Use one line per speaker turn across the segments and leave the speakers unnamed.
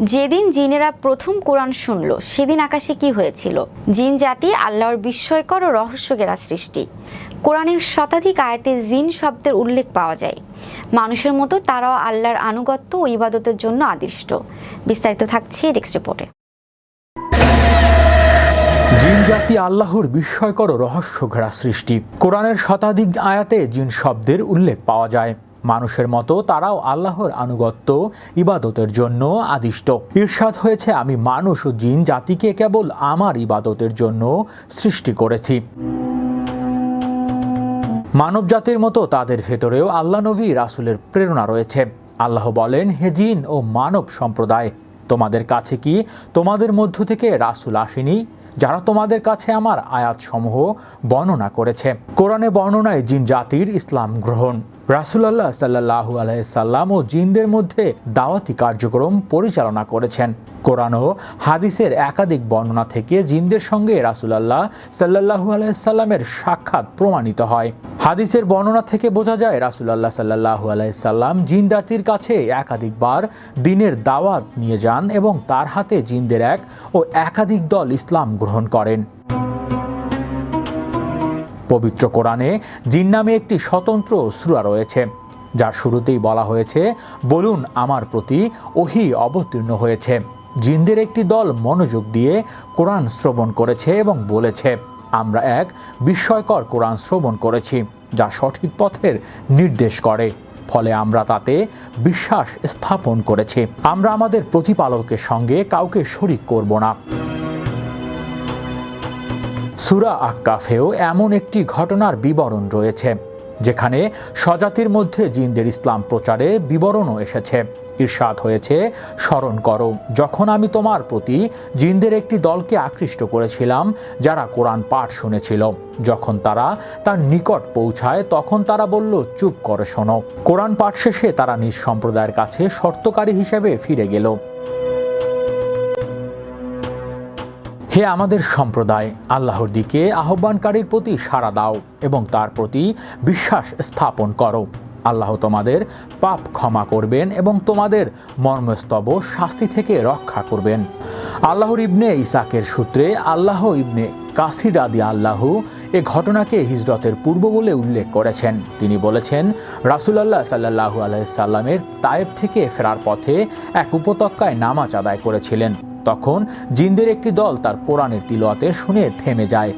যেদিন জিনেরা প্রথম কোরআন শুনল, সেদিন আকাশে কি হয়েছিল? জিন জাতি আল্লাহর বিস্ময়কর ও রহস্যকেরা সৃষ্টি। কোরআনের শতাধিক আয়াতে জিন শব্দের উল্লেখ পাওয়া যায়। মানুষের মতো তারাও আল্লাহর আনুগত্য ও ইবাদতের জন্য আদিষ্ট। বিস্তারিত থাকছে নেক্সট রিপোর্টে।
জিন জাতি আল্লাহর বিস্ময়কর রহস্য ঘেরা সৃষ্টি। কোরআনের শতাধিক আয়াতে জিন শব্দের উল্লেখ পাওয়া যায়। মানুষের মতো তারাও আল্লাহর আনুগত্য, ইবাদতের জন্য আদিষ্ট। ঈর্ষাদ হয়েছে, আমি মানুষ ও জিন জাতিকে কেবল আমার ইবাদতের জন্য সৃষ্টি করেছি। মানব জাতির মতো তাদের ভেতরেও আল্লাহ নবী, রাসুলের প্রেরণা রয়েছে। আল্লাহ বলেন, হে জিন ও মানব সম্প্রদায়, তোমাদের কাছে কি তোমাদের মধ্য থেকে রাসুল আসেনি? যারা তোমাদের কাছে আমার আয়াতসমূহ বর্ণনা করেছে। কোরআনে বর্ণনায় জিন জাতির ইসলাম গ্রহণ। রাসুলাল্লাহ সাল্লাহু আলাইসাল্লাম ও জিনদের মধ্যে দাওয়াতি কার্যক্রম পরিচালনা করেছেন। কোরআন ও হাদিসের একাধিক বর্ণনা থেকে জিনদের সঙ্গে রাসুলাল্লাহ সাল্লাহু আলাইসাল্লামের সাক্ষাৎ প্রমাণিত হয়। হাদিসের বর্ণনা থেকে বোঝা যায়, রাসুলাল্লাহ সাল্লাহু জিন জাতির কাছে একাধিকবার দিনের দাওয়াত নিয়ে যান এবং তার হাতে জিনদের এক ও একাধিক দল ইসলাম গ্রহণ করেন। পবিত্র কোরআনে জিন নামে একটি স্বতন্ত্র সুরা রয়েছে। যার শুরুতেই বলা হয়েছে, বলুন, আমার প্রতি ওহি অবতীর্ণ হয়েছে। জিনদের একটি দল মনোযোগ দিয়ে কোরআন শ্রবণ করেছে এবং বলেছে, আমরা এক বিস্ময়কর কোরআন শ্রবণ করেছি, যা সঠিক পথের নির্দেশ করে। ফলে আমরা তাতে বিশ্বাস স্থাপন করেছি। আমরা আমাদের প্রতিপালকের সঙ্গে কাউকে শরিক করব না। সুরা আক্কাফেও এমন একটি ঘটনার বিবরণ রয়েছে, যেখানে স্বজাতির মধ্যে জিনদের ইসলাম প্রচারে বিবরণও এসেছে। ঈর্ষাদ হয়েছে, স্মরণ করো, যখন আমি তোমার প্রতি জিনদের একটি দলকে আকৃষ্ট করেছিলাম, যারা কোরআন পাঠ শুনেছিল, যখন তারা তার নিকট পৌঁছায়, তখন তারা বলল, চুপ করে শোনো। কোরআন পাঠ শেষে তারা নিজ সম্প্রদায়ের কাছে শর্তকারী হিসেবে ফিরে গেল। হে আমাদের সম্প্রদায়, আল্লাহর দিকে আহ্বানকারীর প্রতি সাড়া দাও এবং তার প্রতি বিশ্বাস স্থাপন করো। আল্লাহ তোমাদের পাপ ক্ষমা করবেন এবং তোমাদের মর্মস্তব শাস্তি থেকে রক্ষা করবেন। আল্লাহর ইবনে ইসাকের সূত্রে আল্লাহ ইবনে কাসির আদি আল্লাহ এ ঘটনাকে হিজরতের পূর্ব বলে উল্লেখ করেছেন। তিনি বলেছেন, রাসুলাল্লাহ সাল্লাহু আলাইসাল্লামের তায়েব থেকে ফেরার পথে এক উপত্যকায় নামাজ আদায় করেছিলেন। তখন জিন্দের একটি দল তার কোরআনের তিলোয়াতে শুনে থেমে যায়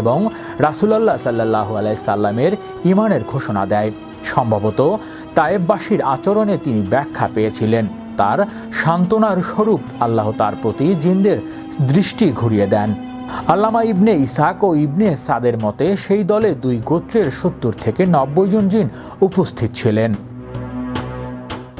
এবং রাসুলাল্লাহ সাল্লাহ আলাই সাল্লামের ইমানের ঘোষণা দেয়। সম্ভবত তায়েববাসীর আচরণে তিনি ব্যাখ্যা পেয়েছিলেন। তার সান্ত্বনার স্বরূপ আল্লাহ তার প্রতি জিনদের দৃষ্টি ঘুরিয়ে দেন। আল্লামা ইবনে ইসাক ও ইবনে সাদের মতে সেই দলে দুই গোত্রের সত্তর থেকে নব্বই জন জিন উপস্থিত ছিলেন।